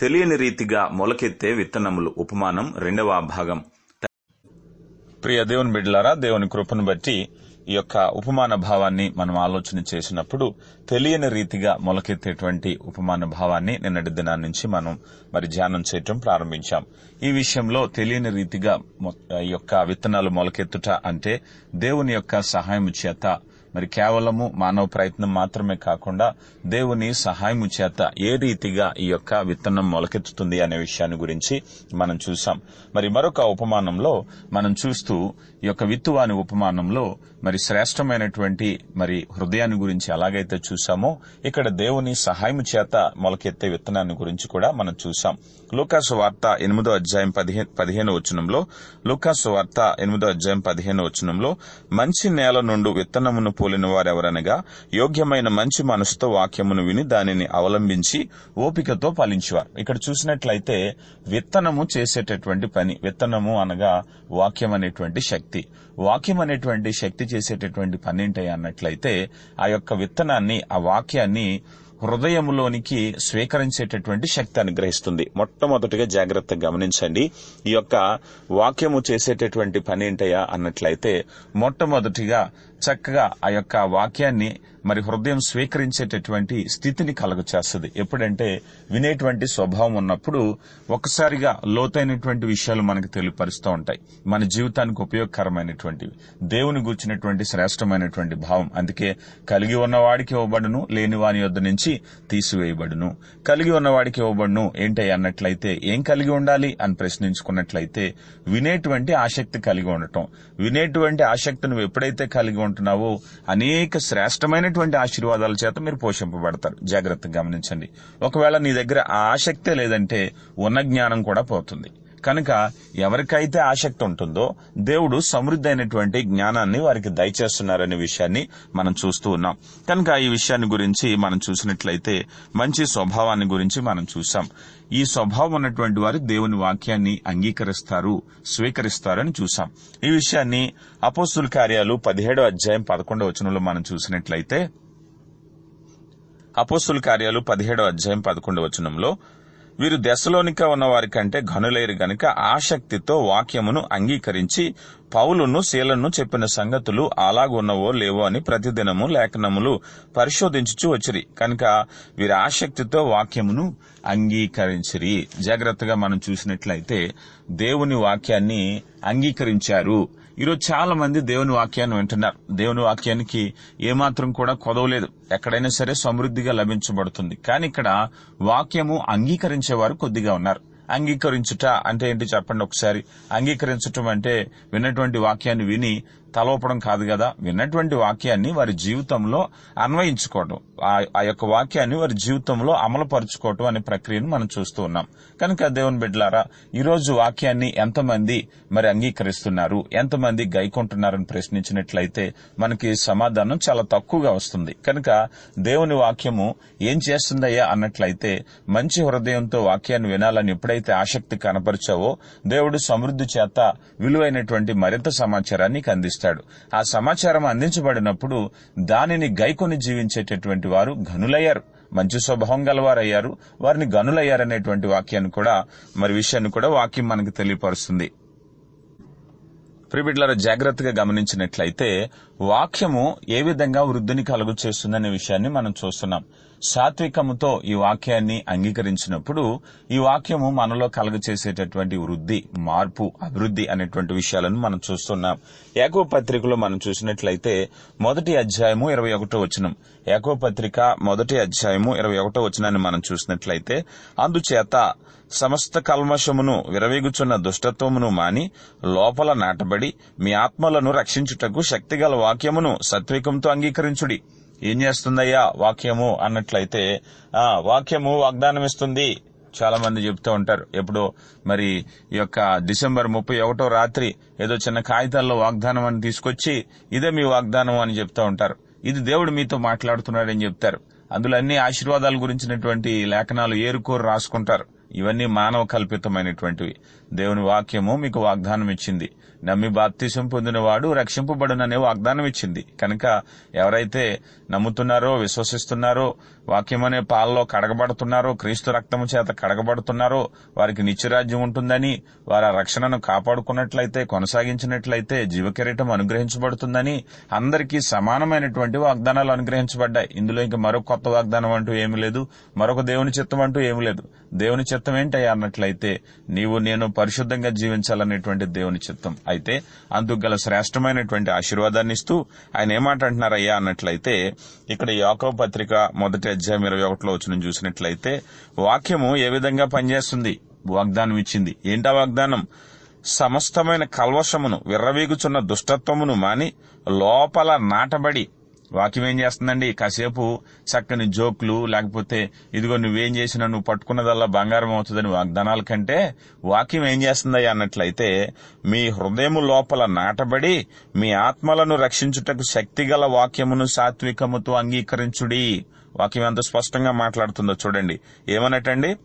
తెలియని రీతిగా మొలకెత్తే విత్తనములు ఉపమానం రెండవ భాగం. ప్రియ దేవుని బిడ్డలారా దేవుని కృపను బట్టి ఈ యొక్క ఉపమాన భావాన్ని మనం ఆలోచన చేసినప్పుడు తెలియని రీతిగా మొలకెత్తేటువంటి ఉపమాన భావాన్ని నిన్నటి దినాన్ని నుంచి మనం మరి ధ్యానం చేయటం ప్రారంభించాం. ఈ విషయంలో తెలియని రీతిగా మొ- ఈ యొక్క విత్తనాలు మొలకెత్తుట అంటే దేవుని యొక్క సహాయం చేత మరి కేవలము మానవ ప్రయత్నం మాత్రమే కాకుండా దేవుని సహాయము చేత ఏ రీతిగా ఈ యొక్క విత్తనం మొలకెత్తుతుంది అనే విషయాన్ని గురించి మనం చూసాం. మరి మరొక ఉపమానంలో మనం చూస్తూ ఈ యొక్క విత్తువాని ఉపమానంలో మరి శ్రేష్టమైనటువంటి మరి హృదయాన్ని గురించి ఎలాగైతే చూసామో ఇక్కడ దేవుని సహాయము చేత మొలకెత్తే విత్తనాన్ని గురించి కూడా మనం చూసాం లూకాసు వార్త ఎనిమిదో అధ్యాయం పదిహేను పదిహేను వచనంలో లూకాసు వార్త ఎనిమిదో అధ్యాయం పదిహేను వచనంలో మంచి నేల నుండి విత్తనమును పోలిన వారెవరనగా యోగ్యమైన మంచి మనసుతో వాక్యమును విని దానిని అవలంబించి ఓపికతో పాలించేవారు. ఇక్కడ చూసినట్లయితే విత్తనము చేసేటటువంటి పని విత్తనము అనగా వాక్యం అనేటువంటి శక్తి. వాక్యం అనేటువంటి శక్తి చేసేటటువంటి పని అన్నట్లయితే ఆ యొక్క విత్తనాన్ని ఆ వాక్యాన్ని హృదయములోనికి స్వీకరించేటటువంటి శక్తి అనుగ్రహిస్తుంది. మొట్టమొదటిగా జాగ్రత్తగా గమనించండి. ఈ యొక్క వాక్యము చేసేటటువంటి పని ఏంటయ్యా అన్నట్లయితే మొట్టమొదటిగా చక్కగా ఆ యొక్క వాక్యాన్ని మరి హృదయం స్వీకరించేటటువంటి స్థితిని కలగచేస్తుంది. ఎప్పుడంటే వినేటువంటి స్వభావం ఉన్నప్పుడు ఒకసారిగా లోతైనటువంటి విషయాలు మనకు తెలియపరుస్తూ ఉంటాయి. మన జీవితానికి ఉపయోగకరమైనటువంటివి దేవుని గుర్చినటువంటి శ్రేష్టమైనటువంటి భావం. అందుకే కలిగి ఉన్నవాడికి ఇవ్వబడును లేని వాని యొద్ద నుంచి తీసివేయబడును. కలిగి ఉన్నవాడికి ఇవ్వబడును ఏంటి అన్నట్లయితే ఏం కలిగి ఉండాలి అని ప్రశ్నించుకున్నట్లయితే వినేటువంటి ఆసక్తి కలిగి ఉండటం. వినేటువంటి ఆసక్తి నువ్వు ఎప్పుడైతే కలిగి ఉంటున్నావో అనేక శ్రేష్టమైనటువంటి ఆశీర్వాదాల చేత మీరు పోషింపబడతారు. జాగ్రత్తగా గమనించండి. ఒకవేళ నీ దగ్గర ఆసక్తే లేదంటే ఉన్న జ్ఞానం కూడా పోతుంది. కనుక ఎవరికైతే ఆసక్తి ఉంటుందో దేవుడు సమృద్ధి అయినటువంటి జ్ఞానాన్ని వారికి దయచేస్తున్నారనే విషయాన్ని మనం చూస్తూ ఉన్నాం. కనుక ఈ విషయాన్ని గురించి మనం చూసినట్లయితే మంచి స్వభావాన్ని గురించి మనం చూసాం ఈ స్వభావం ఉన్నటువంటి వారు దేవుని వాక్యాన్ని అంగీకరిస్తారు స్వీకరిస్తారని చూసాం ఈ విషయాన్ని అపోస్తుల కార్యాలు పదిహేడో అధ్యాయం పదకొండవ వచనంలో మనం చూసినట్లయితే అపోస్తుల కార్యాలు పదిహేడో అధ్యాయం పదకొండవ వచనంలో వీరు దశలోనిక ఉన్న వారి కంటే ఘనులేరు గనుక ఆసక్తితో వాక్యమును అంగీకరించి పౌలును శీలను చెప్పిన సంగతులు అలాగున్నవో లేవో అని ప్రతిదినము లేఖనములు పరిశోధించుచు వచ్చిరి. కనుక వీరి ఆసక్తితో వాక్యమును అంగీకరించిరి. జాగ్రత్తగా మనం చూసినట్లయితే దేవుని వాక్యాన్ని అంగీకరించారు. ఈరోజు చాలా మంది దేవుని వాక్యాన్ని వింటున్నారు. దేవుని వాక్యానికి ఏమాత్రం కూడా కొదవలేదు ఎక్కడైనా సరే సమృద్ధిగా లభించబడుతుంది. కానీ ఇక్కడ వాక్యము అంగీకరించేవారు కొద్దిగా ఉన్నారు. అంగీకరించుట అంటే ఏంటి చెప్పండి ఒకసారి? అంగీకరించటం అంటే విన్నటువంటి వాక్యాన్ని విని తలవపడం కాదు కదా. విన్నటువంటి వాక్యాన్ని వారి జీవితంలో అన్వయించుకోవటం. ఆ- ఆ యొక్క వాక్యాన్ని వారి జీవితంలో అమలుపరుచుకోవటం అనే ప్రక్రియను మనం చూస్తూ ఉన్నాం. కనుక దేవుని బిడ్డలారా ఈరోజు వాక్యాన్ని ఎంతమంది మరి అంగీకరిస్తున్నారు? ఎంతమంది గైకొంటున్నారని ప్రశ్నించినట్లయితే మనకి సమాధానం చాలా తక్కువగా వస్తుంది. కనుక దేవుని వాక్యము ఏం చేస్తుందయ్యా అన్నట్లయితే మంచి హృదయంతో వాక్యాన్ని వినాలని ఎప్పుడైతే ఆసక్తి కనపరిచావో దేవుడు సమృద్ధి చేత విలువైనటువంటి మరింత సమాచారాన్ని అందిస్తుంది చేస్తాడు ఆ సమాచారం అందించబడినప్పుడు దానిని గైకొని జీవించేటటువంటి వారు ఘనులయ్యారు. మంచి స్వభావం గలవారయ్యారు. వారిని గనులయ్యారనేటువంటి వాక్యాన్ని కూడా మరి విషయాన్ని కూడా వాక్యం మనకు తెలియపరుస్తుంది. ప్రిబిడ్లర జాగ్రత్తగా గమనించినట్లయితే వాక్యము ఏ విధంగా వృద్ధిని కలుగు చేస్తుందనే విషయాన్ని మనం చూస్తున్నాం. సాత్వికముతో ఈ వాక్యాన్ని అంగీకరించినప్పుడు ఈ వాక్యము మనలో కలుగచేసేటటువంటి వృద్ధి మార్పు అభివృద్ధి అనేటువంటి విషయాలను మనం చూస్తున్నాం. ఏకో పత్రికలో మనం చూసినట్లయితే మొదటి అధ్యాయము ఇరవై ఒకటో వచనం. ఏకో పత్రిక మొదటి అధ్యాయము ఇరవై ఒకటో వచనాన్ని మనం చూసినట్లయితే అందుచేత సమస్త కల్మషమును విరవేగుచున్న దుష్టత్వమును మాని లోపల నాటబడి మీ ఆత్మలను రక్షించుటకు శక్తిగల వాక్యమును సత్వికంతో అంగీకరించుడి. ఏం చేస్తుందయ్యా వాక్యము అన్నట్లయితే ఆ వాక్యము వాగ్దానం ఇస్తుంది చాలా మంది చెప్తూ ఉంటారు. ఎప్పుడు మరి ఈ యొక్క డిసెంబర్ ముప్పై ఒకటో రాత్రి ఏదో చిన్న కాగితాల్లో వాగ్దానం అని తీసుకొచ్చి ఇదే మీ వాగ్దానం అని చెప్తూ ఉంటారు. ఇది దేవుడు మీతో మాట్లాడుతున్నాడని చెప్తారు. అందులో అన్ని ఆశీర్వాదాల గురించినటువంటి లేఖనాలు ఏరుకోరు రాసుకుంటారు. ఇవన్నీ మానవ కల్పితమైనటువంటివి. దేవుని వాక్యము మీకు వాగ్దానం ఇచ్చింది. నమ్మి బాప్తిసం పొందినవాడు రక్షింపబడుననే వాగ్దానం ఇచ్చింది. కనుక ఎవరైతే నమ్ముతున్నారో విశ్వసిస్తున్నారో వాక్యం అనే పాలలో కడగబడుతున్నారో క్రీస్తు రక్తము చేత కడగబడుతున్నారో వారికి నిత్యరాజ్యం ఉంటుందని వారి రక్షణను కాపాడుకున్నట్లయితే కొనసాగించినట్లయితే జీవకిరీటం అనుగ్రహించబడుతుందని అందరికీ సమానమైనటువంటి వాగ్దానాలు అనుగ్రహించబడ్డాయి. ఇందులో ఇంకా మరొక కొత్త వాగ్దానం అంటూ ఏమీ లేదు. మరొక దేవుని చిత్తం అంటూ ఏమీ లేదు. దేవుని చిత్తం ఏంటయ్యా? అన్నట్లయితే నీవు నేను పరిశుద్ధంగా జీవించాలనేటువంటి దేవుని చిత్తం. అయితే అందుకు గల శ్రేష్టమైనటువంటి ఆశీర్వాదాన్ని ఇస్తూ ఆయన ఏమాటంటున్నారయ్యా? అన్నట్లయితే ఇక్కడ యాకవ పత్రిక మొదటి అధ్యాయం ఇరవై ఒకటిలో వచ్చిన చూసినట్లయితే వాక్యము ఏ విధంగా పనిచేస్తుంది? వాగ్దానం ఇచ్చింది. ఏంటా వాగ్దానం? సమస్తమైన కల్వశమును విర్రవీగుచున్న దుష్టత్వమును మాని లోపల నాటబడి వాక్యం ఏం చేస్తుందండి? కాసేపు చక్కని జోక్లు లేకపోతే ఇదిగో నువ్వేం చేసినా నువ్వు పట్టుకున్నదల్లా బంగారం అవుతుందని వాగ్దానాల కంటే వాక్యం ఏం చేస్తుందయ్యా అన్నట్లయితే మీ హృదయము లోపల నాటబడి మీ ఆత్మలను రక్షించుటకు శక్తిగల వాక్యమును సాత్వికముతో అంగీకరించుడి. వాక్యం ఎంత స్పష్టంగా మాట్లాడుతుందో చూడండి. ఏమనటండి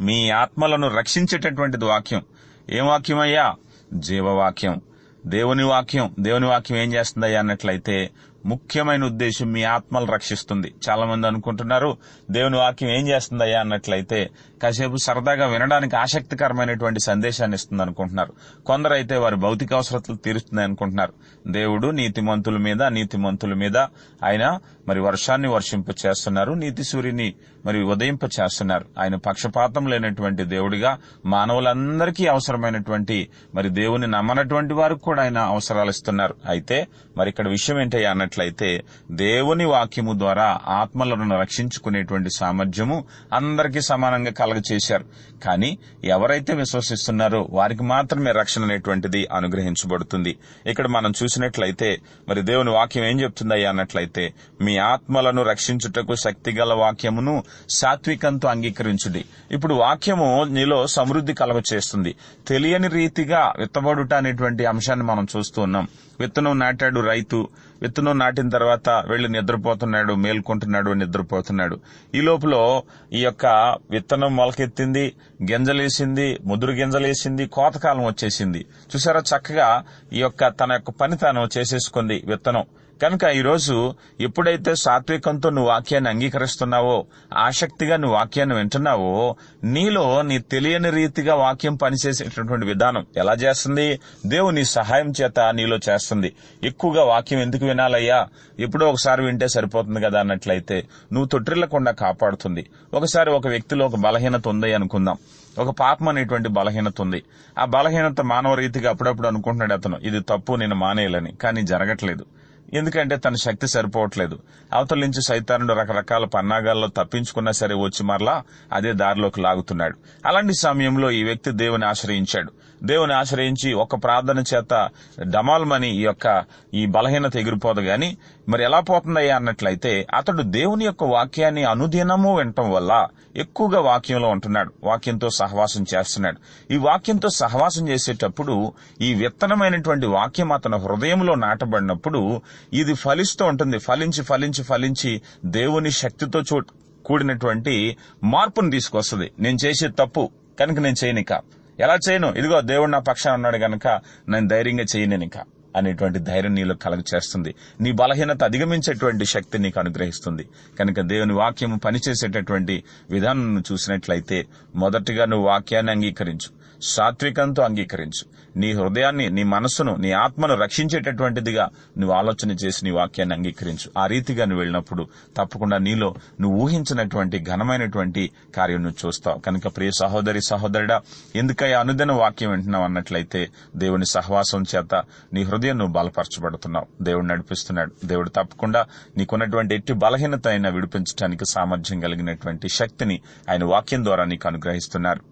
మీ ఆత్మలను రక్షించేటటువంటిది వాక్యం. ఏం వాక్యం అయ్యా జీవవాక్యం. దేవుని వాక్యం. దేవుని వాక్యం ఏం చేస్తుందయ్యా అన్నట్లయితే ముఖ్యమైన ఉద్దేశం మీ ఆత్మలు రక్షిస్తుంది. చాలా మంది అనుకుంటున్నారు దేవుని వాక్యం ఏం చేస్తుందయ్యా అన్నట్లయితే కాసేపు సరదాగా వినడానికి ఆసక్తికరమైనటువంటి సందేశాన్ని ఇస్తుంది అనుకుంటున్నారు. కొందరైతే వారి భౌతిక అవసరతలు తీరుస్తుంది అనుకుంటున్నారు. దేవుడు నీతిమంతుల మీద నీతిమంతుల మీద ఆయన మరి వర్షాన్ని వర్షింప చేస్తున్నారు నీతి సూర్యుని మరి ఉదయింప చేస్తున్నారు. ఆయన పక్షపాతం లేనటువంటి దేవుడిగా మానవులందరికీ అవసరమైనటువంటి మరి దేవుని నమ్మనటువంటి వారికి కూడా ఆయన అవసరాలు ఇస్తున్నారు. అయితే మరి ఇక్కడ విషయం ఏంటయ్యా చేసినట్లయితే దేవుని వాక్యము ద్వారా ఆత్మలను రక్షించుకునేటువంటి సామర్థ్యము అందరికీ సమానంగా కలగచేశారు. కానీ ఎవరైతే విశ్వసిస్తున్నారో వారికి మాత్రమే రక్షణ అనేటువంటిది అనుగ్రహించబడుతుంది. ఇక్కడ మనం చూసినట్లయితే మరి దేవుని వాక్యం ఏం చెప్తుందయ్యా అన్నట్లయితే మీ ఆత్మలను రక్షించుటకు శక్తిగల వాక్యమును సాత్వికంతో అంగీకరించుడి. ఇప్పుడు వాక్యము నీలో సమృద్ధి కలగ చేస్తుంది తెలియని రీతిగా విత్తబడుట అనేటువంటి అంశాన్ని మనం చూస్తూ ఉన్నాం. విత్తనం నాటాడు రైతు విత్తనం నాటిన తర్వాత వెళ్ళి నిద్రపోతున్నాడు మేల్కొంటున్నాడు నిద్రపోతున్నాడు. ఈ లోపల ఈ యొక్క విత్తనం మొలకెత్తింది గింజలేసింది ముదురు గింజలేసింది కోతకాలం వచ్చేసింది. చూసారా చక్కగా ఈ యొక్క తన యొక్క పని తాను చేసేసుకుంది విత్తనం. కనుక ఈరోజు ఎప్పుడైతే సాత్వికంతో నువ్వు వాక్యాన్ని అంగీకరిస్తున్నావో ఆసక్తిగా నువ్వు వాక్యాన్ని వింటున్నావో నీలో నీ తెలియని రీతిగా వాక్యం పనిచేసేటటువంటి విధానం ఎలా చేస్తుంది? దేవుని సహాయం చేత నీలో చేస్తుంది. ఎక్కువగా వాక్యం ఎందుకు వినాలయ్యా? ఎప్పుడో ఒకసారి వింటే సరిపోతుంది కదా అన్నట్లయితే నువ్వు తొట్టిల్లకుండా కాపాడుతుంది. ఒకసారి ఒక వ్యక్తిలో ఒక బలహీనత ఉంది అనుకుందాం. ఒక పాపం అనేటువంటి బలహీనత ఉంది. ఆ బలహీనత మానవ రీతిగా అప్పుడప్పుడు అనుకుంటున్నాడు అతను ఇది తప్పు నేను మానేయాలని కానీ జరగట్లేదు. ఎందుకంటే తన శక్తి సరిపోవట్లేదు. అవతల నుంచి సైతానుడు రకరకాల పన్నాగాల్లో తప్పించుకున్నా సరే వచ్చి మరలా అదే దారిలోకి లాగుతున్నాడు. అలాంటి సమయంలో ఈ వ్యక్తి దేవుని ఆశ్రయించాడు. దేవుని ఆశ్రయించి ఒక ప్రార్థన చేత డమాల్మని ఈ యొక్క ఈ బలహీనత ఎగిరిపోదు గాని మరి ఎలా పోతుందయ్యా అన్నట్లయితే అతడు దేవుని యొక్క వాక్యాన్ని అనుదినము వినటం వల్ల ఎక్కువగా వాక్యంలో ఉంటున్నాడు. వాక్యంతో సహవాసం చేస్తున్నాడు. ఈ వాక్యంతో సహవాసం చేసేటప్పుడు ఈ విత్తనమైనటువంటి వాక్యం అతని హృదయంలో నాటబడినప్పుడు ఇది ఫలిస్తూ ఉంటుంది. ఫలించి ఫలించి ఫలించి దేవుని శక్తితో చూ కూడినటువంటి మార్పును తీసుకొస్తుంది. నేను చేసే తప్పు కనుక నేను చేయనిక ఎలా చేయను? ఇదిగో దేవుడు నా పక్షాన ఉన్నాడు కనుక నేను ధైర్యంగా చేయనిక అనేటువంటి ధైర్యం నీలో కలగ చేస్తుంది. నీ బలహీనత అధిగమించేటువంటి శక్తి నీకు అనుగ్రహిస్తుంది. కనుక దేవుని వాక్యము పనిచేసేటటువంటి విధానం చూసినట్లయితే మొదటిగా నువ్వు వాక్యాన్ని అంగీకరించు. సాత్వికంతో అంగీకరించు. నీ హృదయాన్ని నీ మనస్సును నీ ఆత్మను రక్షించేటటువంటిదిగా నువ్వు ఆలోచన చేసి నీ వాక్యాన్ని అంగీకరించు. ఆ రీతిగా నువ్వు వెళ్ళినప్పుడు తప్పకుండా నీలో నువ్వు ఊహించినటువంటి ఘనమైనటువంటి కార్యం నువ్వు చూస్తావు. కనుక ప్రియ సహోదరి సహోదరుడా ఎందుకై అనుదిన వాక్యం వింటున్నావు అన్నట్లయితే దేవుని సహవాసం చేత నీ హృదయం నువ్వు బలపరచబడుతున్నావు. దేవుడు నడిపిస్తున్నాడు. దేవుడు తప్పకుండా నీకున్నటువంటి ఎట్టి బలహీనత అయినా విడిపించడానికి సామర్థ్యం కలిగినటువంటి శక్తిని ఆయన వాక్యం ద్వారా నీకు అనుగ్రహిస్తున్నారు.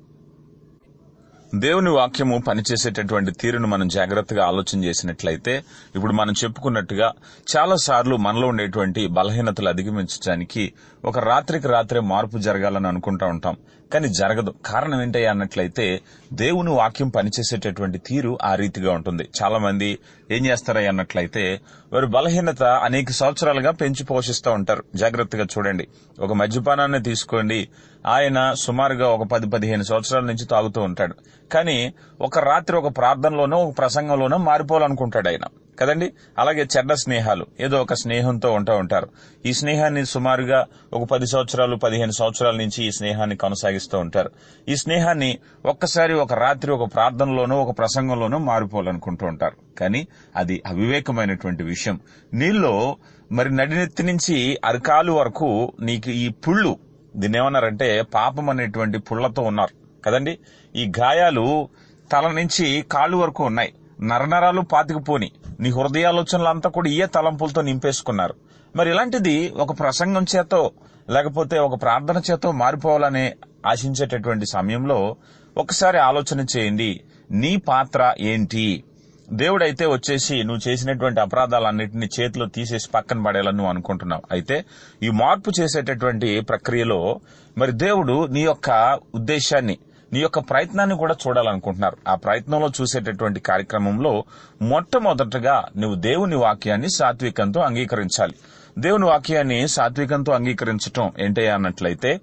దేవుని వాక్యము పనిచేసేటటువంటి తీరును మనం జాగ్రత్తగా ఆలోచన చేసినట్లయితే ఇప్పుడు మనం చెప్పుకున్నట్టుగా చాలా సార్లు మనలో ఉండేటువంటి బలహీనతలు అధిగమించడానికి ఒక రాత్రికి రాత్రే మార్పు జరగాలని అనుకుంటా ఉంటాం. కానీ జరగదు. కారణం ఏంటయ్యా అన్నట్లయితే దేవుని వాక్యం పనిచేసేటటువంటి తీరు ఆ రీతిగా ఉంటుంది. చాలా మంది ఏం చేస్తారయ్యా అన్నట్లయితే వారి బలహీనత అనేక సంవత్సరాలుగా పెంచి పోషిస్తూ ఉంటారు. జాగ్రత్తగా చూడండి. ఒక మద్యపానాన్ని తీసుకోండి. ఆయన సుమారుగా ఒక పది పదిహేను సంవత్సరాల నుంచి తాగుతూ ఉంటాడు. కానీ ఒక రాత్రి ఒక ప్రార్థనలోనో ఒక ప్రసంగంలోనో మారిపోవాలనుకుంటాడు ఆయన. కదండి? అలాగే చెడ్డ స్నేహాలు. ఏదో ఒక స్నేహంతో ఉంటూ ఉంటారు. ఈ స్నేహాన్ని సుమారుగా ఒక పది సంవత్సరాలు పదిహేను సంవత్సరాల నుంచి ఈ స్నేహాన్ని కొనసాగిస్తూ ఉంటారు. ఈ స్నేహాన్ని ఒక్కసారి ఒక రాత్రి ఒక ప్రార్థనలోనో ఒక ప్రసంగంలోనో మారిపోవాలనుకుంటూ ఉంటారు. కానీ అది అవివేకమైనటువంటి విషయం. నీళ్ళు మరి నడినెత్తి నుంచి అరకాలు వరకు నీకు ఈ పుళ్ళు దీన్ని ఏమన్నారంటే పాపం అనేటువంటి పుళ్ళతో ఉన్నారు. కదండి? ఈ గాయాలు తల నుంచి కాళ్ళు వరకు ఉన్నాయి. నరనరాలు పాతికిపోని నీ హృదయాలోచనలు అంతా కూడా ఏ తలంపులతో నింపేసుకున్నారు. మరి ఇలాంటిది ఒక ప్రసంగం చేతో లేకపోతే ఒక ప్రార్థన చేతో మారిపోవాలని ఆశించేటటువంటి సమయంలో ఒకసారి ఆలోచన చేయండి. నీ పాత్ర ఏంటి? దేవుడైతే వచ్చేసి నువ్వు చేసినటువంటి అపరాధాలన్నింటినీ చేతిలో తీసేసి పక్కన పడేయాలని నువ్వు అనుకుంటున్నావు. అయితే ఈ మార్పు చేసేటటువంటి ప్రక్రియలో మరి దేవుడు నీ యొక్క ఉద్దేశాన్ని నీ యొక్క ప్రయత్నాన్ని కూడా చూడాలనుకుంటున్నారు. ఆ ప్రయత్నంలో చూసేటటువంటి కార్యక్రమంలో మొట్టమొదటగా నువ్వు దేవుని వాక్యాన్ని సాత్వికంతో అంగీకరించాలి. దేవుని వాక్యాన్ని సాత్వికంతో అంగీకరించటం ఏంటి అన్నట్లయితే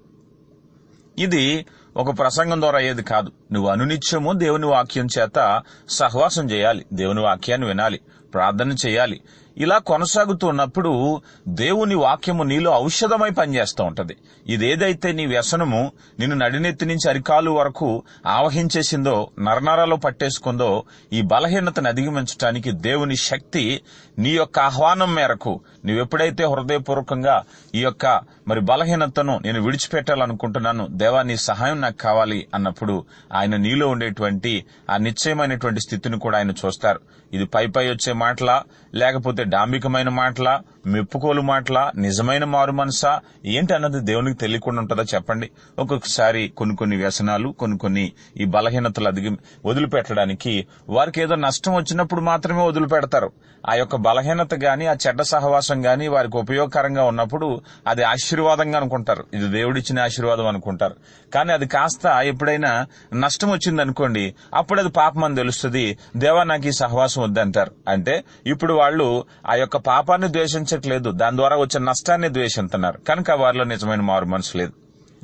ఇది ఒక ప్రసంగం ద్వారా అయ్యేది కాదు. నువ్వు అనునిత్యము దేవుని వాక్యం చేత సహవాసం చేయాలి. దేవుని వాక్యాన్ని వినాలి. ప్రార్థన చేయాలి. ఇలా కొనసాగుతున్నప్పుడు దేవుని వాక్యము నీలో ఔషధమై పనిచేస్తూ ఉంటది. ఇదేదైతే నీ వ్యసనము నిన్ను నడినెత్తి నుంచి అరికాలు వరకు ఆవహించేసిందో నరనరాలో పట్టేసుకుందో ఈ బలహీనతను అధిగమించడానికి దేవుని శక్తి నీ యొక్క ఆహ్వానం మేరకు నువ్వెప్పుడైతే హృదయపూర్వకంగా ఈ యొక్క మరి బలహీనతను నేను విడిచిపెట్టాలనుకుంటున్నాను దేవా నీ సహాయం నాకు కావాలి అన్నప్పుడు ఆయన నీలో ఉండేటువంటి ఆ నిశ్చయమైనటువంటి స్థితిని కూడా ఆయన చూస్తారు. ఇది పై పై వచ్చే మాటలా లేకపోతే డాంబికమైన మాటల మెప్పుకోలు మాటల నిజమైన మారు మనసా ఏంటి అన్నది దేవునికి తెలియకుండా ఉంటుందా చెప్పండి. ఒక్కొక్కసారి కొన్ని కొన్ని వ్యసనాలు కొన్ని కొన్ని ఈ బలహీనతలు అదిగి వదిలిపెట్టడానికి వారికి ఏదో నష్టం వచ్చినప్పుడు మాత్రమే వదిలిపెడతారు. ఆ యొక్క బలహీనత గాని ఆ చెడ్డ సహవాసం గాని వారికి ఉపయోగకరంగా ఉన్నప్పుడు అది ఆశీర్వాదంగా అనుకుంటారు. ఇది దేవుడిచ్చిన ఆశీర్వాదం అనుకుంటారు. కానీ అది కాస్త ఎప్పుడైనా నష్టం వచ్చింది అనుకోండి అప్పుడు అది పాపం అని తెలుస్తుంది. దేవా నాకు ఈ సహవాసం వద్దంటారు. అంటే ఇప్పుడు వాళ్ళు ఆ యొక్క పాపాన్ని ద్వేషించట్లేదు. దాని ద్వారా వచ్చే నష్టాన్ని ద్వేషిస్తున్నారు కనుక వారిలో నిజమైన మారు మనసు లేదు.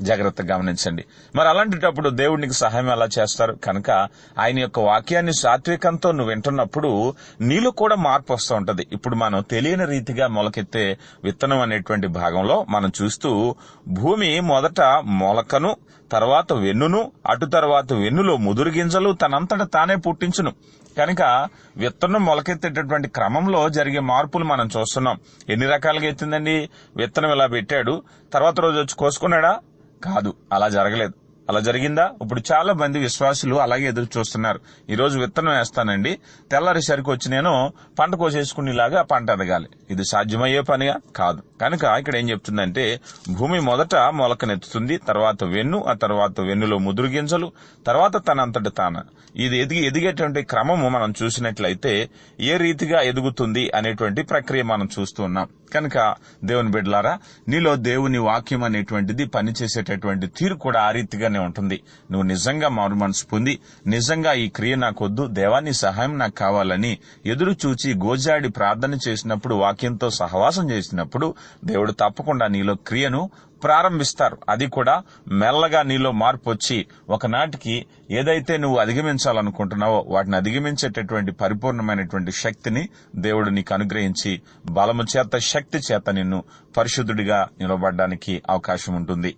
జాగ్రత్తగా గమనించండి. మరి అలాంటిటప్పుడు దేవుడికి సహాయం ఎలా చేస్తారు? కనుక ఆయన యొక్క వాక్యాన్ని సాత్వికంతో నువ్వు వింటున్నప్పుడు నీలో కూడా మార్పు వస్తూ ఉంటది. ఇప్పుడు మనం తెలియని రీతిగా మొలకెత్తే విత్తనం అనేటువంటి భాగంలో మనం చూస్తూ భూమి మొదట మొలకను తర్వాత వెన్నును అటు తర్వాత వెన్నులో ముదురు గింజలు తనంతట తానే పుట్టించును. కనుక విత్తనం మొలకెత్తేటటువంటి క్రమంలో జరిగే మార్పులు మనం చూస్తున్నాం. ఎన్ని రకాలుగా ఎత్తిందండి? విత్తనం ఇలా పెట్టాడు? తర్వాత రోజు వచ్చి కోసుకున్నాడా? కాదు అలా జరగలేదు. అలా జరిగిందా? ఇప్పుడు చాలా మంది విశ్వాసులు అలాగే ఎదురు చూస్తున్నారు. ఈ రోజు విత్తనం వేస్తానండి. తెల్లారేసరికి వచ్చి నేను పంట కోసేసుకునేలాగా పంట ఎదగాలి. ఇది సాధ్యమయ్యే పనిగా? కాదు. కనుక ఇక్కడ ఏం చెప్తుందంటే భూమి మొదట మొలకనెత్తుతుంది తర్వాత వెన్ను ఆ తర్వాత వెన్నులో ముదురు గింజలు తర్వాత తనంతట తాన. ఇది ఎదిగి ఎదిగేటువంటి క్రమము మనం చూసినట్లయితే ఏ రీతిగా ఎదుగుతుంది అనేటువంటి ప్రక్రియ మనం చూస్తూ ఉన్నాం. కనుక దేవుని బిడ్డలారా నీలో దేవుని వాక్యం అనేటువంటిది పనిచేసేటటువంటి తీరు కూడా ఆ రీతిగానే ఉంటుంది. నువ్వు నిజంగా మారు మనసు పొంది నిజంగా ఈ క్రియ నాకొద్దు దేవాన్ని సహాయం నాకు కావాలని ఎదురు చూచి గోజాడి ప్రార్థన చేసినప్పుడు వాక్యంతో సహవాసం చేసినప్పుడు దేవుడు తప్పకుండా నీలో క్రియను ప్రారంభిస్తారు. అది కూడా మెల్లగా నీలో మార్పు వచ్చి ఒకనాటికి ఏదైతే నువ్వు అధిగమించాలనుకుంటున్నావో వాటిని అధిగమించేటటువంటి పరిపూర్ణమైనటువంటి శక్తిని దేవుడు నీకు అనుగ్రహించి బలము చేత శక్తి చేత నిన్ను పరిశుద్ధుడిగా నిలబడడానికి అవకాశం ఉంటుంది.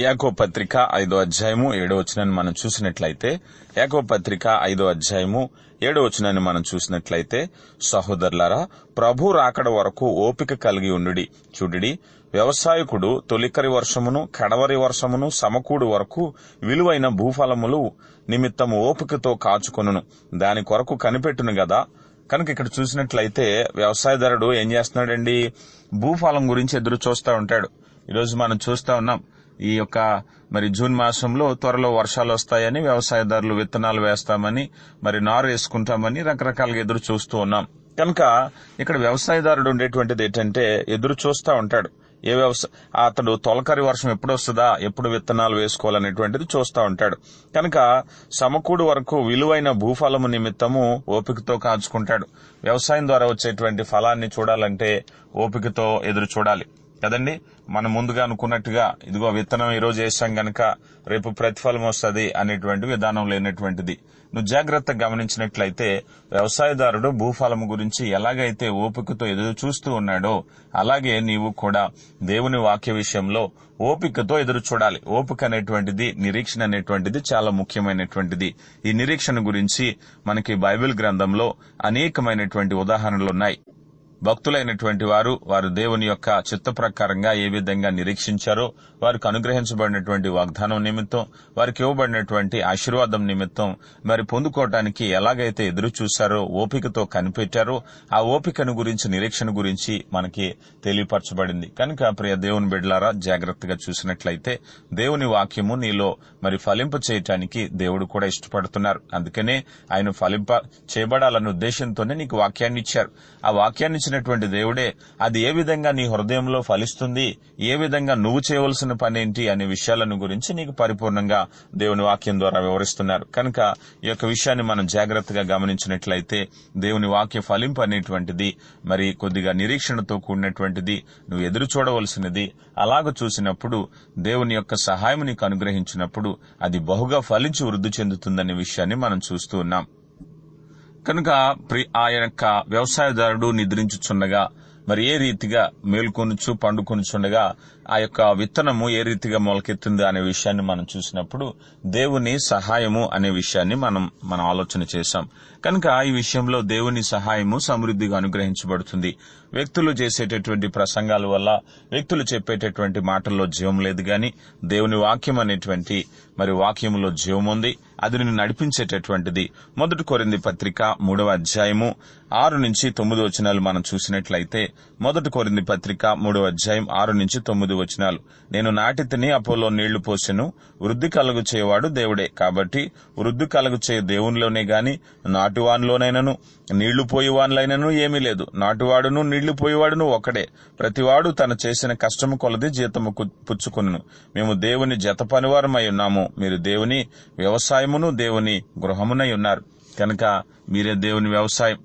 యాకో పత్రిక ఐదో అధ్యాయము ఏడో వచనాన్ని మనం చూసినట్లయితే యాకో పత్రిక ఐదో అధ్యాయము ఏడో వచనాన్ని మనం చూసినట్లయితే సహోదరులారా ప్రభు రాకడ వరకు ఓపిక కలిగి ఉండుడి. చూడుడి వ్యవసాయకుడు తొలికరి వర్షమును కడవరి వర్షమును సమకూడు వరకు విలువైన భూఫలములు నిమిత్తము ఓపికతో కాచుకొనును. దాని కొరకు కనిపెట్టును గదా. కనుక ఇక్కడ చూసినట్లయితే వ్యవసాయదారుడు ఏం చేస్తున్నాడండి? భూఫలం గురించి ఎదురు చూస్తూ ఉంటాడు. ఈరోజు మనం చూస్తా ఉన్నాం. ఈ యొక్క మరి జూన్ మాసంలో త్వరలో వర్షాలు వస్తాయని వ్యవసాయదారులు విత్తనాలు వేస్తామని మరి నారు వేసుకుంటామని రకరకాలుగా ఎదురు చూస్తూ ఉన్నాం. కనుక ఇక్కడ వ్యవసాయదారుడు ఉండేటువంటిది ఏంటంటే ఎదురు చూస్తూ ఉంటాడు. ఏ వ్యవసాయ అతడు తొలకరి వర్షం ఎప్పుడు వస్తుందా ఎప్పుడు విత్తనాలు వేసుకోవాలనేటువంటిది చూస్తూ ఉంటాడు. కనుక సమకూడు వరకు విలువైన భూఫలము నిమిత్తము ఓపికతో కాచుకుంటాడు. వ్యవసాయం ద్వారా వచ్చేటువంటి ఫలాన్ని చూడాలంటే ఓపికతో ఎదురు చూడాలి. కదండి? మనం ముందుగా అనుకున్నట్టుగా ఇదిగో విత్తనం ఈ రోజు వేసాం గనక రేపు ప్రతిఫలం వస్తుంది అనేటువంటి విధానం లేనటువంటిది. నువ్వు జాగ్రత్తగా గమనించినట్లయితే వ్యవసాయదారుడు భూఫలము గురించి ఎలాగైతే ఓపికతో ఎదురు చూస్తూ ఉన్నాడో అలాగే నీవు కూడా దేవుని వాక్య విషయంలో ఓపికతో ఎదురు చూడాలి. ఓపిక అనేటువంటిది నిరీక్షణ అనేటువంటిది చాలా ముఖ్యమైనటువంటిది. ఈ నిరీక్షణ గురించి మనకి బైబిల్ గ్రంథంలో అనేకమైనటువంటి ఉదాహరణలు ఉన్నాయి. భక్తులైనటువంటి వారు వారు దేవుని యొక్క చిత్త ప్రకారంగా ఏ విధంగా నిరీక్షించారో వారికి అనుగ్రహించబడినటువంటి వాగ్దానం నిమిత్తం వారికి ఇవ్వబడినటువంటి ఆశీర్వాదం నిమిత్తం మరి పొందుకోవటానికి ఎలాగైతే ఎదురు చూశారో ఓపికతో కనిపెట్టారో ఆ ఓపికను గురించి నిరీక్షణ గురించి మనకి తెలియపరచబడింది. కనుక ప్రియ దేవుని బిడ్లారా జాగ్రత్తగా చూసినట్లయితే దేవుని వాక్యము నీలో మరి ఫలింప చేయటానికి దేవుడు కూడా ఇష్టపడుతున్నారు. అందుకనే ఆయన ఫలింప చేయబడాలన్న ఉద్దేశంతోనే నీకు వాక్యాన్ని ఇచ్చారు. ఆ వాక్యాన్ని చేసినటువంటి దేవుడే అది ఏ విధంగా నీ హృదయంలో ఫలిస్తుంది ఏ విధంగా నువ్వు చేయవలసిన పనేంటి అనే విషయాలను గురించి నీకు పరిపూర్ణంగా దేవుని వాక్యం ద్వారా వివరిస్తున్నారు. కనుక ఈ యొక్క విషయాన్ని మనం జాగ్రత్తగా గమనించినట్లయితే దేవుని వాక్య ఫలింపు అనేటువంటిది మరి కొద్దిగా నిరీక్షణతో కూడినటువంటిది నువ్వు ఎదురు చూడవలసినది అలాగ చూసినప్పుడు దేవుని యొక్క సహాయం నీకు అనుగ్రహించినప్పుడు అది బహుగా ఫలించి వృద్ధి చెందుతుందనే విషయాన్ని మనం చూస్తూ ఉన్నాం. కనుక ప్రి- ఆ యొక్క వ్యవసాయదారుడు నిద్రించుచుండగా మరి ఏ రీతిగా మేల్కొనుచు పండుకొనుచుండగా ఆ యొక్క విత్తనము ఏ రీతిగా మొలకెత్తుంది అనే విషయాన్ని మనం చూసినప్పుడు దేవుని సహాయము అనే విషయాన్ని మనం మనం ఆలోచన చేశాం. కనుక ఈ విషయంలో దేవుని సహాయము సమృద్ధిగా అనుగ్రహించబడుతుంది. వ్యక్తులు చేసేటటువంటి ప్రసంగాల వల్ల వ్యక్తులు చెప్పేటటువంటి మాటల్లో జీవం లేదు గాని దేవుని వాక్యం అనేటువంటి మరి వాక్యంలో జీవం ఉంది. అది నిన్ను నడిపించేటటువంటిది. మొదటి కొరింది పత్రిక మూడవ అధ్యాయము ఆరు నుంచి తొమ్మిది వచనాలు మనం చూసినట్లయితే మొదటి కొరింది పత్రిక మూడవ అధ్యాయం ఆరు నుంచి తొమ్మిది వచనాలు. నేను నాటితిని అపోలో నీళ్ళు పోసెను వృద్ధి కలుగు చేయవాడు దేవుడే. కాబట్టి వృద్ధి కలుగు చేయ దేవునిలోనే గాని నాటువానిలోనైనను నీళ్ళు పోయేవానిలైనను ఏమీ లేదు. నాటువాడును నీళ్ళు పోయేవాడును ఒకడే ప్రతివాడు తను చేసిన కష్టము కొలది జీతము కు- మేము దేవుని జత పనివారమై ఉన్నాము. మీరు దేవుని వ్యవసాయం వ్యవసాయమును దేవుని గృహమునై ఉన్నారు. కనుక మీరే దేవుని వ్యవసాయం.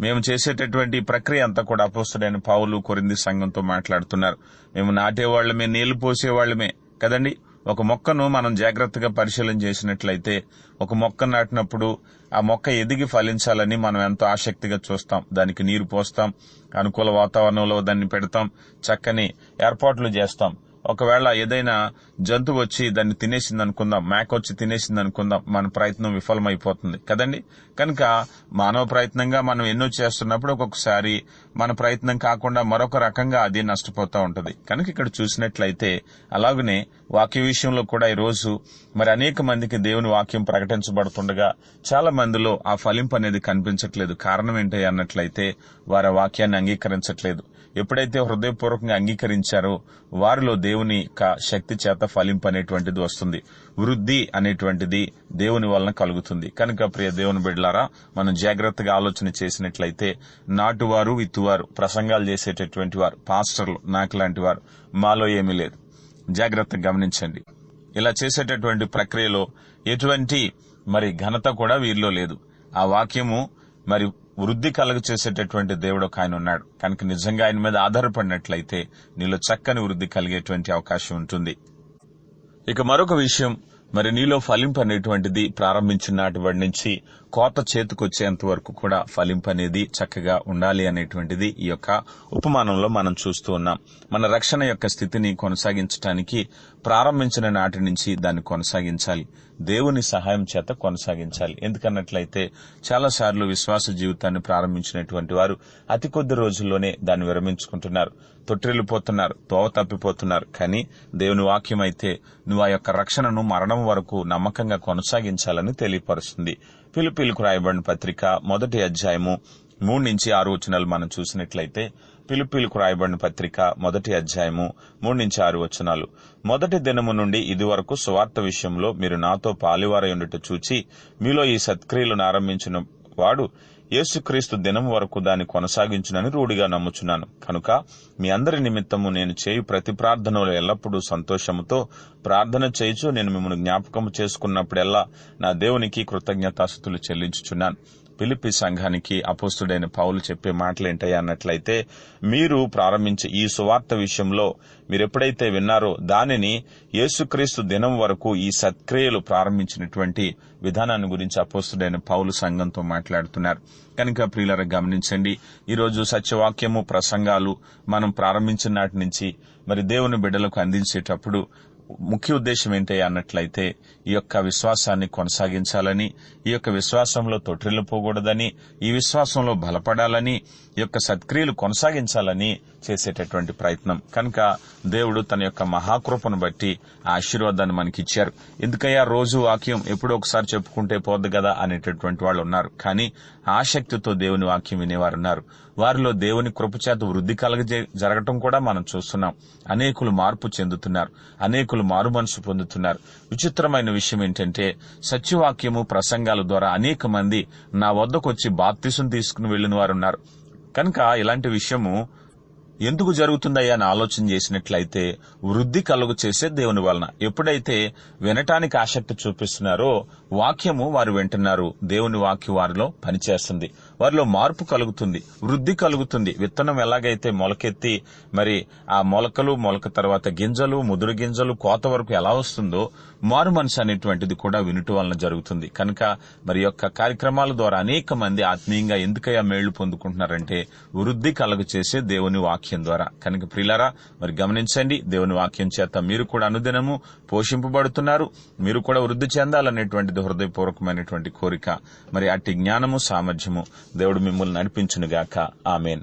మేము చేసేటటువంటి ప్రక్రియ అంతా కూడా అపోస్తుడైన పావులు కొరింది సంఘంతో మాట్లాడుతున్నారు. మేము నాటేవాళ్ళమే నీళ్ళు పోసేవాళ్ళమే కదండి. ఒక మొక్కను మనం జాగ్రత్తగా పరిశీలన చేసినట్లయితే ఒక మొక్క నాటినప్పుడు ఆ మొక్క ఎదిగి ఫలించాలని మనం ఎంతో ఆసక్తిగా చూస్తాం. దానికి నీరు పోస్తాం అనుకూల వాతావరణంలో దాన్ని పెడతాం చక్కని ఏర్పాట్లు చేస్తాం. ఒకవేళ ఏదైనా జంతువు వచ్చి దాన్ని తినేసింది అనుకుందాం మేక వచ్చి తినేసింది అనుకుందాం మన ప్రయత్నం విఫలమైపోతుంది. కదండి? కనుక మానవ ప్రయత్నంగా మనం ఎన్నో చేస్తున్నప్పుడు ఒక్కొక్కసారి మన ప్రయత్నం కాకుండా మరొక రకంగా అది నష్టపోతూ ఉంటుంది. కనుక ఇక్కడ చూసినట్లయితే అలాగనే వాక్య విషయంలో కూడా ఈ రోజు మరి అనేక మందికి దేవుని వాక్యం ప్రకటించబడుతుండగా చాలా మందిలో ఆ ఫలింపు అనేది కనిపించట్లేదు. కారణం ఏంటి అన్నట్లయితే వారి వాక్యాన్ని అంగీకరించట్లేదు. ఎప్పుడైతే హృదయపూర్వకంగా అంగీకరించారో వారిలో దేవుని శక్తి చేత ఫలింపు అనేటువంటిది వస్తుంది. వృద్ధి అనేటువంటిది దేవుని వలన కలుగుతుంది. కనుక ప్రియ దేవుని బిడ్లారా మనం జాగ్రత్తగా ఆలోచన చేసినట్లయితే నాటువారు విత్తువారు ప్రసంగాలు చేసేటటువంటి వారు పాస్టర్లు నాకు లాంటి వారు మాలో ఏమీ లేదు. జాగ్రత్తగా గమనించండి. ఇలా చేసేటటువంటి ప్రక్రియలో ఎటువంటి మరి ఘనత కూడా వీరిలో లేదు. ఆ వాక్యము మరి వృద్ధి కలుగ చేసేటటువంటి దేవుడు ఒక ఆయన ఉన్నాడు. కనుక నిజంగా ఆయన మీద ఆధారపడినట్లయితే నీలో చక్కని వృద్ధి కలిగేటువంటి అవకాశం ఉంటుంది. ఇక మరొక విషయం మరి నీలో ఫలింపు అనేటువంటిది ప్రారంభించిన నాటి వాడి నుంచి కోత చేతికొచ్చేంత వరకు కూడా ఫలింపు అనేది చక్కగా ఉండాలి అనేటువంటిది ఈ యొక్క ఉపమానంలో మనం చూస్తూ ఉన్నాం. మన రక్షణ యొక్క స్థితిని కొనసాగించడానికి ప్రారంభించిన నాటి నుంచి దాన్ని కొనసాగించాలి. దేవుని సహాయం చేత కొనసాగించాలి. ఎందుకన్నట్లయితే చాలా సార్లు విశ్వాస జీవితాన్ని ప్రారంభించినటువంటి వారు అతి కొద్ది రోజుల్లోనే దాన్ని విరమించుకుంటున్నారు. తొట్టిల్లిపోతున్నారు తోవ తప్పిపోతున్నారు. కానీ దేవుని వాక్యం అయితే నువ్వు ఆ యొక్క రక్షణను మరణం వరకు నమ్మకంగా కొనసాగించాలని తెలియపరుస్తుంది. పిలుపులకు రాయబడిన పత్రిక మొదటి అధ్యాయము మూడు నుంచి ఆరు వచనాలు మనం చూసినట్లయితే పిలుపులకు రాయబడిన పత్రిక మొదటి అధ్యాయము మూడు నుంచి ఆరు వచనాలు. మొదటి దినము నుండి ఇది వరకు సువార్త విషయంలో మీరు నాతో పాలివారై ఉండుట చూచి మీలో ఈ సత్క్రియలను ఆరంభించిన వాడు యేసుక్రీస్తు దినం వరకు దాన్ని కొనసాగించునని రూఢిగా నమ్ముచున్నాను. కనుక మీ అందరి నిమిత్తము నేను చేయు ప్రతి ప్రార్థనలో ఎల్లప్పుడూ సంతోషముతో ప్రార్థన చేయుచు నేను మిమ్మల్ని జ్ఞాపకం చేసుకున్నప్పుడెల్లా నా దేవునికి కృతజ్ఞతాస్థుతులు చెల్లించుచున్నాను. పిలిపి సంఘానికి అపోస్తుడైన పౌలు చెప్పే మాటలు అన్నట్లయితే మీరు ప్రారంభించే ఈ సువార్త విషయంలో మీరు ఎప్పుడైతే విన్నారో దానిని యేసుక్రీస్తు దినం వరకు ఈ సత్క్రియలు ప్రారంభించినటువంటి విధానాన్ని గురించి అపోస్తుడైన పౌలు సంఘంతో మాట్లాడుతున్నారు. కనుక ప్రియులర గమనించండి ఈరోజు సత్యవాక్యము ప్రసంగాలు మనం ప్రారంభించిన నాటి నుంచి మరి దేవుని బిడ్డలకు అందించేటప్పుడు ముఖ్య ఉద్దేశం ఏంటి అన్నట్లయితే ఈ యొక్క విశ్వాసాన్ని కొనసాగించాలని ఈ యొక్క విశ్వాసంలో తొట్టిల్లిపోకూడదని ఈ విశ్వాసంలో బలపడాలని ఈ యొక్క సత్క్రియలు కొనసాగించాలని చేసేటటువంటి ప్రయత్నం. కనుక దేవుడు తన యొక్క మహాకృపను బట్టి ఆ ఆశీర్వాదాన్ని మనకిచ్చారు. ఎందుకయ్యా రోజు వాక్యం ఎప్పుడో ఒకసారి చెప్పుకుంటే పోద్దు కదా అనేటటువంటి వాళ్ళు ఉన్నారు కానీ ఆసక్తితో దేవుని వాక్యం వినేవారు ఉన్నారు వారిలో దేవుని కృపచేత వృద్ధి కలగజే జరగటం కూడా మనం చూస్తున్నాం. అనేకులు మార్పు చెందుతున్నారు. అనేకులు మారు మనసు పొందుతున్నారు. విచిత్రమైన విషయం ఏంటంటే సత్యవాక్యము ప్రసంగాల ద్వారా అనేక మంది నా వద్దకు వచ్చి బాప్తిసం తీసుకుని వెళ్ళిన వారు ఉన్నారు కనుక ఇలాంటి విషయము ఎందుకు జరుగుతుందయ్యా అని ఆలోచన చేసినట్లయితే వృద్ధి కలుగు చేసే దేవుని వలన. ఎప్పుడైతే వినటానికి ఆసక్తి చూపిస్తున్నారో వాక్యము వారు వింటున్నారు. దేవుని వాక్యం వారిలో పనిచేస్తుంది. వారిలో మార్పు కలుగుతుంది వృద్ధి కలుగుతుంది. విత్తనం ఎలాగైతే మొలకెత్తి మరి ఆ మొలకలు మొలక తర్వాత గింజలు ముదురు గింజలు కోత వరకు ఎలా వస్తుందో మారు మనసు అనేటువంటిది కూడా వినుట వలన జరుగుతుంది. కనుక మరి యొక్క కార్యక్రమాల ద్వారా అనేక మంది ఆత్మీయంగా ఎందుకయ్యా మేళ్ళు పొందుకుంటున్నారంటే వృద్ధి కలగ చేసే దేవుని వాక్యం ద్వారా. కనుక ప్రిలారా మరి గమనించండి దేవుని వాక్యం చేత మీరు కూడా అనుదినము పోషింపబడుతున్నారు. మీరు కూడా వృద్ధి చెందాలనేటువంటిది హృదయపూర్వకమైనటువంటి కోరిక. మరి అట్టి జ్ఞానము సామర్థ్యము దేవుడు మిమ్మల్ని నడిపించునుగాక. ఆమెన్.